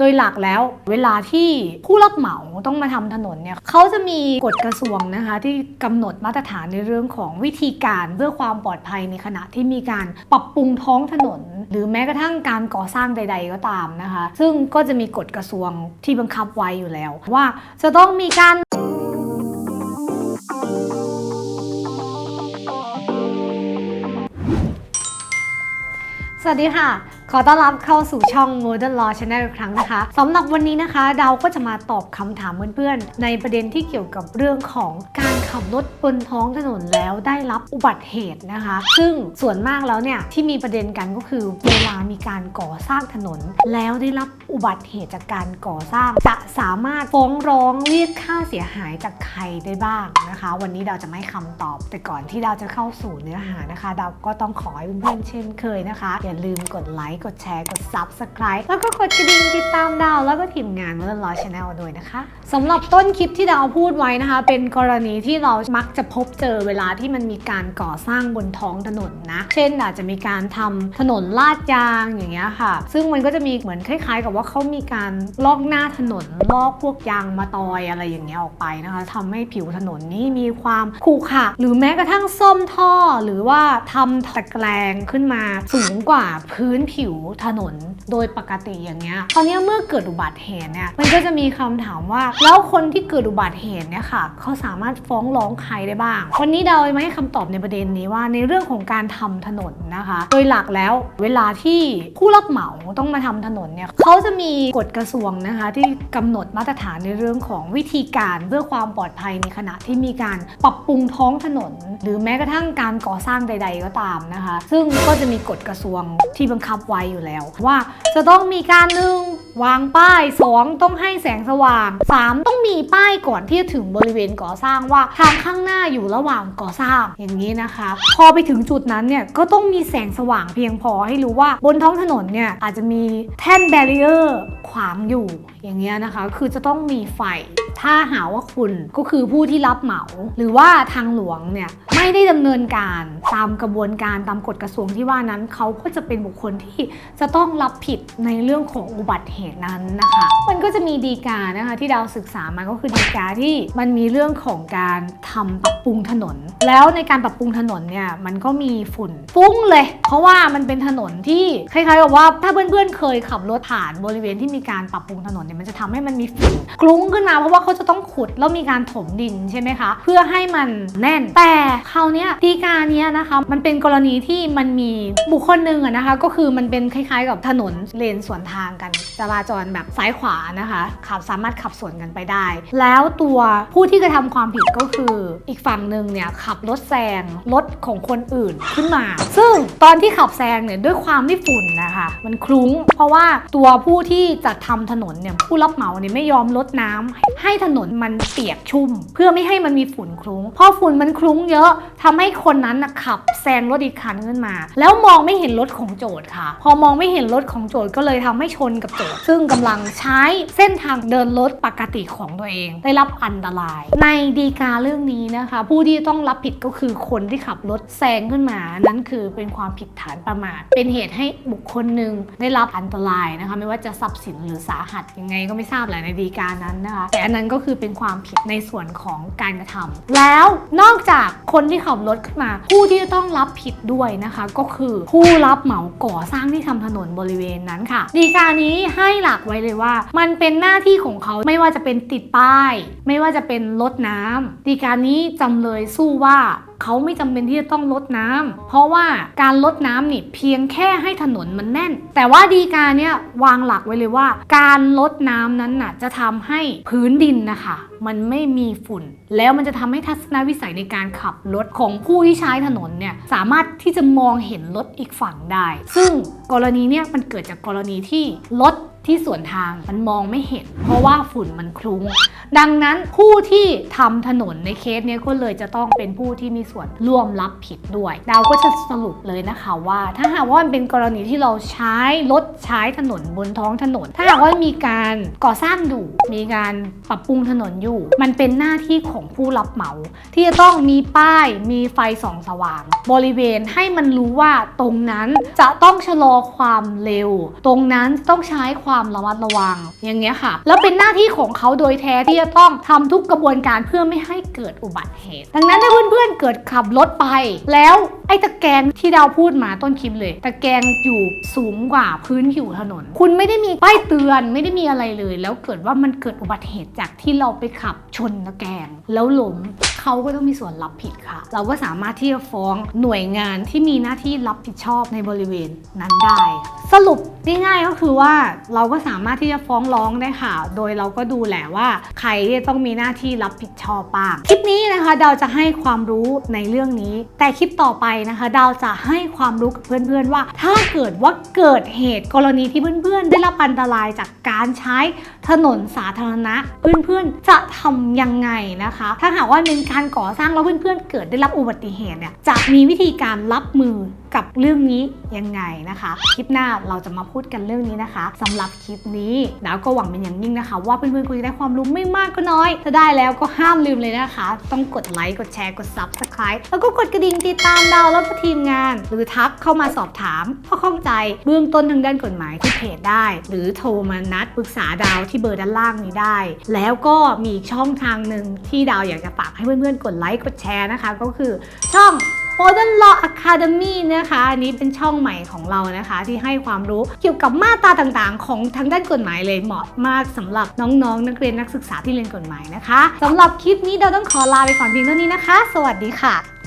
โดยหลักแล้วเวลาที่ผู้รับเหมาต้องมาทำถนนเนี่ยเขาจะมีกฎกระทรวงนะคะที่กำหนดมาตรฐานในเรื่องของวิธีการเพื่อความปลอดภัยในขณะที่มีการปรับปรุงท้องถนน หรือแม้กระทั่งการก่อสร้างใด ๆ ก็ตามนะคะ ซึ่งก็จะมีกฎกระทรวงที่บังคับไว้อยู่แล้ว ว่าจะต้องมีการสวัสดีค่ะ ขอต้อนรับเข้าสู่ช่อง Modern Law Channel อีกครั้งนะคะสำหรับวันนี้นะคะ ดาวก็จะมาตอบคำถามเพื่อนๆ ในประเด็นที่เกี่ยวกับเรื่องของการขับรถบนท้องถนนแล้วได้รับอุบัติเหตุนะคะ ซึ่งส่วนมากแล้วเนี่ยที่มีประเด็นกันก็คือเวลามีการก่อสร้างถนน แล้วได้รับอุบัติเหตุจากการก่อสร้าง จะสามารถฟ้องร้องเรียกค่าเสียหายจากใครได้บ้างนะคะ วันนี้ดาวจะไม่คำตอบ แต่ก่อนที่ดาวจะเข้าสู่เนื้อหานะคะ ดาวก็ต้องขอให้เพื่อนๆเช่นเคยนะคะ อย่าลืมกดไลค์กดแชร์กด Subscribe แล้วก็กดกระดิ่งติดตามดาว แล้วก็ทีมงานเมื่อรอชาแนลด้วยนะคะสำหรับต้นคลิปที่ดาวพูดไว้นะคะ เป็นกรณีที่เรามักจะพบเจอเวลาที่มันมีการก่อสร้างบนท้องถนนนะ เช่นอาจจะมีการทำถนนลาดยางอย่างเงี้ยค่ะ ซึ่งมันก็จะมีเหมือนคล้าย ๆ กับว่าเขามีการลอกหน้าถนนลอกพวกยางมาตอยอะไรอย่างเงี้ยออกไปนะคะทำให้ผิวถนนนี้มีความขรุขระหรือแม้กระทั่งซ่อมท่อ หรือว่าทำตะแกรงขึ้นมาสูงกว่าพื้นผิวถนนโดยปกติอย่างเงี้ยคราวนี้เมื่อเกิดอุบัติเหตุเนี่ยมันก็จะมีคำถามว่า แล้วคนที่เกิดอุบัติเหตุเนี่ยค่ะเขาสามารถฟ้องร้องใครได้บ้าง วันนี้เราไม่ให้คำตอบในประเด็นนี้ว่าในเรื่องของการทำถนนนะคะ โดยหลักแล้วเวลาที่ผู้รับเหมาต้องมาทำถนนเนี่ยเขาจะมีกฎกระทรวงนะคะ ที่กำหนดมาตรฐานในเรื่องของวิธีการเพื่อความปลอดภัยในขณะที่มีการปรับปรุงท้องถนน หรือแม้กระทั่งการก่อสร้างใด ๆ ก็ตามนะคะ ซึ่งก็จะมีกฎกระทรวงที่บังคับไว้อยู่แล้ว ว่าจะต้องมีการหนึ่งวางป้าย 2 ต้องให้แสงสว่าง 3 ต้องมีป้ายก่อนที่จะถึงบริเวณก่อสร้างว่าทางข้างหน้าอยู่ระหว่างก่อสร้างอย่างนี้นะคะ พอไปถึงจุดนั้นเนี่ยก็ต้องมีแสงสว่างเพียงพอให้รู้ว่าบนท้องถนนเนี่ยอาจจะมีแท่นแบรีเออร์ขวางอยู่อย่างเงี้ยนะคะ คือจะต้องมีไฟ ถ้าหาว่าคุณก็คือผู้ที่รับเหมา หรือว่าทางหลวงเนี่ยไม่ได้ดำเนินการตามกระบวนการตามกฎกระทรวงที่ว่านั้นเขาก็จะเป็นบุคคลที่จะต้องรับผิดในเรื่องของอุบัติเหตุนั้นนะคะ มันก็จะมีดีกานะคะที่ดาวศึกษามาก็คือดีกาที่มันมีเรื่องของการทำปรับปรุงถนน แล้วในการปรับปรุงถนนเนี่ยมันก็มีฝุ่นฟุ้งเลย เพราะว่ามันเป็นถนนที่คล้ายๆกับว่าถ้าเพื่อนๆเคยขับรถผ่านบริเวณที่มีการปรับปรุงถนนเนี่ยมันจะทำให้มันมีฝุ่นคลุ้งขึ้นมาเพราะว่าเขาจะต้องขุดแล้วมีการถมดินใช่ไหมคะ เพื่อให้มันแน่น แต่คราวนี้ดีกาเนี้ยนะคะ มันเป็นกรณีที่มันมีบุคคลหนึ่งอะนะคะ ก็คือมันเป็นคล้ายๆ กับถนนเลนสวนทางกันจราจรแบบซ้ายขวานะคะขับสามารถขับสวนกันไปได้ แล้วตัวผู้ที่กระทำความผิดก็คืออีกฝั่งหนึ่งเนี่ยขับรถแซงรถของคนอื่นขึ้นมา ซึ่งตอนที่ขับแซงเนี่ยด้วยความที่ฝุ่นนะคะ มันคลุ้ง เพราะว่าตัวผู้ที่จัดทำถนนเนี่ยผู้รับเหมาเนี่ยไม่ยอมลดน้ำให้ถนนมันเปียกชุ่ม เพื่อไม่ให้มันมีฝุ่นคลุ้งพอฝุ่นมันคลุ้งเยอะทำให้คนนั้นนะขับแซงรถอีกคันขึ้นมา แล้วมองไม่เห็นรถของโจทย์ค่ะ พอมองไม่เห็นรถของโจทย์ก็เลยทำให้ชนกับโจทย์ ซึ่งกำลังใช้เส้นทางเดินรถปกติของตัวเอง ได้รับอันตราย ในดีกาเรื่องนี้นะคะ ผู้ที่ต้องรับผิดก็คือคนที่ขับรถแซงขึ้นมา นั่นคือเป็นความผิดฐานประมาท เป็นเหตุให้บุคคลหนึ่งได้รับอันตรายนะคะ ไม่ว่าจะทรัพย์สินหรือสาหัสยังไงก็ไม่ทราบแหละในดีกานั้นนะคะ แต่อันนั้นก็คือเป็นความผิดในส่วนของการกระทำแล้วนอกจากคนที่ขับรถขึ้นมา ผู้ที่จะต้องรับผิดด้วยนะคะ ก็คือผู้รับเหมาก่อสร้างที่ทำถนนบริเวณนั้นค่ะ ดีกานี้ให้หลักไว้เลยว่า มันเป็นหน้าที่ของเขาไม่ว่าจะเป็นติดป้าย ไม่ว่าจะเป็นลดน้ำดีกานี้จำเลยสู้ว่าเขาไม่จำเป็นที่จะต้องลดน้ำเพราะว่าการลดน้ำนี่เพียงแค่ให้ถนนมันแน่น แต่ว่าดีกาเนี่ยวางหลักไว้เลยว่า การลดน้ำนั้นน่ะจะทำให้พื้นดินนะคะ มันไม่มีฝุ่น แล้วมันจะทำให้ทัศนวิสัยในการขับรถของผู้ที่ใช้ถนนเนี่ยสามารถที่จะมองเห็นรถอีกฝั่งได้ ซึ่งกรณีเนี่ยมันเกิดจากกรณีที่รถ ที่สวนทางมันมองไม่เห็น เพราะว่าฝุ่นมันคลุ้ง ดังนั้นผู้ที่ทำถนนในเคสเนี้ยก็เลยจะต้องเป็นผู้ที่มีส่วนร่วมรับผิดด้วย ดาวก็จะสรุปเลยนะคะว่า ถ้าหากว่ามันเป็นกรณีที่เราใช้รถใช้ถนนบนท้องถนน ถ้าหากว่ามีการก่อสร้างอยู่มีการปรับปรุงถนนอยู่ มันเป็นหน้าที่ของผู้รับเหมา ที่จะต้องมีป้ายมีไฟส่องสว่าง บริเวณให้มันรู้ว่าตรงนั้นจะต้องชะลอความเร็ว ตรงนั้นต้องใช้ความความระมัดระวังอย่างเงี้ยค่ะ แล้วเป็นหน้าที่ของเขาโดยแท้ที่จะต้องทำทุกกระบวนการเพื่อไม่ให้เกิดอุบัติเหตุ ดังนั้นถ้าเพื่อนๆเกิดขับรถไป แล้วไอ้ตะแกรงที่ดาวพูดมาต้นคลิปเลย ตะแกรงอยู่สูงกว่าพื้นผิวถนน คุณไม่ได้มีป้ายเตือนไม่ได้มีอะไรเลย แล้วเกิดว่ามันเกิดอุบัติเหตุจากที่เราไปขับชนตะแกรงแล้วล้มเขาก็ต้องมีส่วนรับผิดค่ะ เราก็สามารถที่จะฟ้องหน่วยงานที่มีหน้าที่รับผิดชอบในบริเวณนั้นได้ สรุปง่ายๆก็คือว่าเราก็สามารถที่จะฟ้องร้องได้ค่ะ โดยเราก็ดูแหละว่า ใครที่ต้องมีหน้าที่รับผิดชอบบ้างคลิป นี้นะคะดาวจะให้ความรู้ในเรื่องนี้ แต่คลิปต่อไปนะคะดาวจะให้ความรู้กับเพื่อนๆว่า ถ้าเกิดว่าเกิดเหตุกรณีที่เพื่อนๆ ได้รับอันตรายจากการใช้ถนนสาธารณะ เพื่อนๆ จะทำยังไงนะคะ ถ้าหากว่าเป็นการก่อสร้างแล้วเพื่อนๆ เกิดได้รับอุบัติเหตุเนี่ยจะมีวิธีการรับมือกับเรื่องนี้ยังไงนะคะ คลิปหน้าเราจะมาพูดกันเรื่องนี้นะคะสำหรับคลิปนี้ดาวก็หวังเป็นอย่างยิ่งนะคะ ว่าเพื่อนๆคงจะได้ความรู้ไม่มากก็น้อย ถ้าได้แล้วก็ห้ามลืมเลยนะคะ ต้องกดไลค์กดแชร์กด subscribe แล้วก็กดกระดิ่งติดตามดาวแล้วก็ทีมงาน หรือทักเข้ามาสอบถามข้อข้องใจเบื้องต้นทางด้านกฎหมายที่เพจได้ หรือโทรมานัดปรึกษาดาวที่เบอร์ด้านล่างนี้ได้ แล้วก็มีอีกช่องทางหนึ่งที่ดาวอยากจะฝากให้เพื่อนๆกดไลค์กดแชร์นะคะ ก็คือช่อง Modern Law Academy นะคะอันนี้เป็นช่องใหม่ของเรานะคะ ที่ให้ความรู้เกี่ยวกับมาตราต่างๆ ของทางด้านกฎหมายเลยเหมาะมากสำหรับน้องๆ นักเรียนนักศึกษาที่เรียนกฎหมายนะคะสำหรับคลิปนี้เราต้องขอลาไปก่อนเพียงเท่านี้นะคะ สวัสดีค่ะ